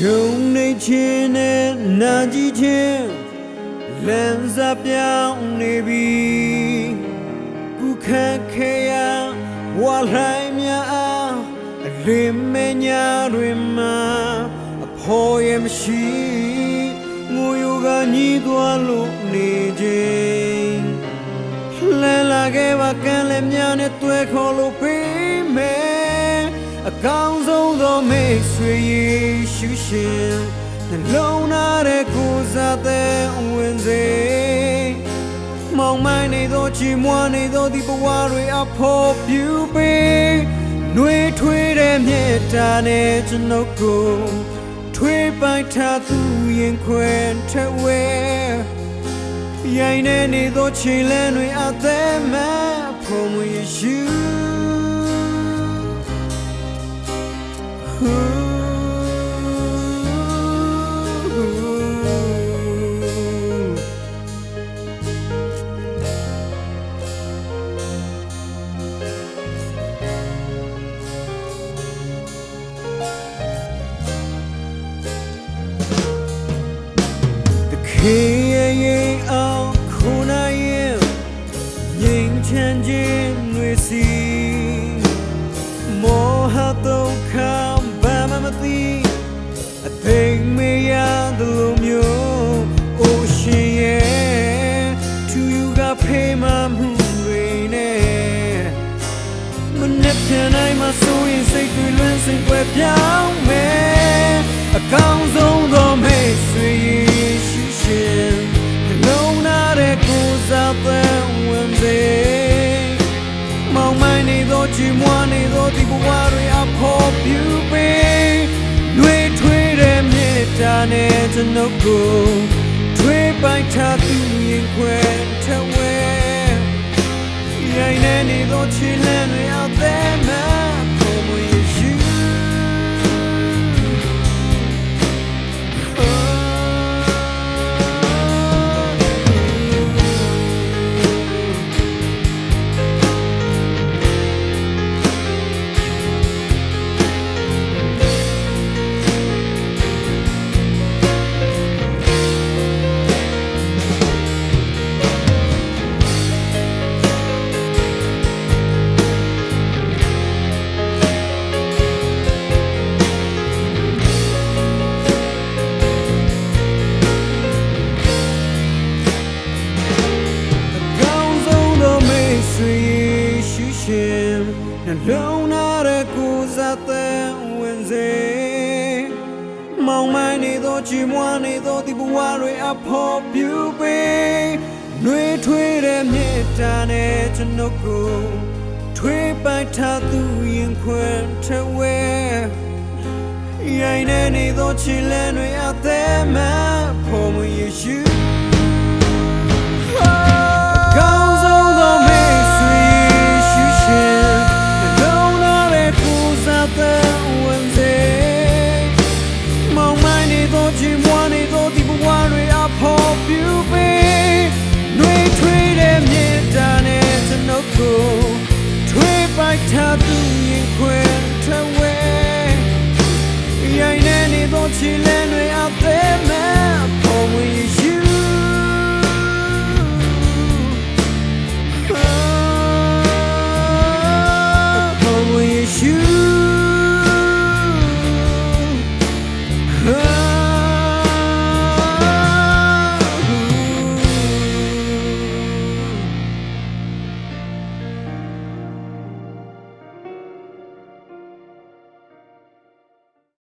ရှုံနေခြင်းနဲ့နာကြည့်ခြင်းလမ်းစာပြောင်းနေပြီကုခတ်ခေယဝါလိုင်းများအားအလင်းမညာတွင်မှာအဖို့ရမရှိငိုယောကညီးသွားလို့နေခြင်းလဲလာခဲ့ပါကံလည်းများနဲ့တွေ့ခေါ်လို့ပေးမယ် အကောင်းဆုံးသောမိတ်ဆွေယေရှုရှင်နှလုံးသားတဲ့ကိုယ်စားတဲ့ဝင်စေမောင်မိုင်းနေသောချီမွားနေသောဒီဘဝတွေအဖို့ပြုပေးနှွေထွေးတဲ့မြေတာနဲ့ကျွန်ုပ်ကိုထွေးပိုက်ထားသူရင်ခွဲထက်ဝဲရိုင်းနေနေသောခြေလမ်းတွေအသက်မဲ့ဖို့မရ စိတ်တွေလွန်းစိတ်ွယ်ပြောင်းမယ်အကောင်းဆုံး ကိုယ်စားတဲ့ဝင်စေမောင်မိုင်းနေသောချီမွားနေသောဒီဘဝတွေအဖို့ပြုပေးနှွေထွေးတဲ့မြေတာနဲ့ကျွန်ုပ်ကိုထွေးပိုက်ချသူရင်ခွဲထက်ဝဲရိုင်းနေနေသောချီလန်းတွေအသက်မဲ့ နှလုံးသားရဲ့ကိုယ်စားတဲ့ဝင်စေမောင်မိုင်းနေသောချီမွားနေသောဒီဘဝတွေအဖို့ပြုပေးနှွေထွေးတဲ့မြေတာနဲ့ကျွန်ုပ်ကိုထွေးပိုက်ထားသူရင်ခွဲထက်ဝဲရိုင်းနေနေသောချီလန်းတွေအသက်မဲ့ဖို့မရရှိ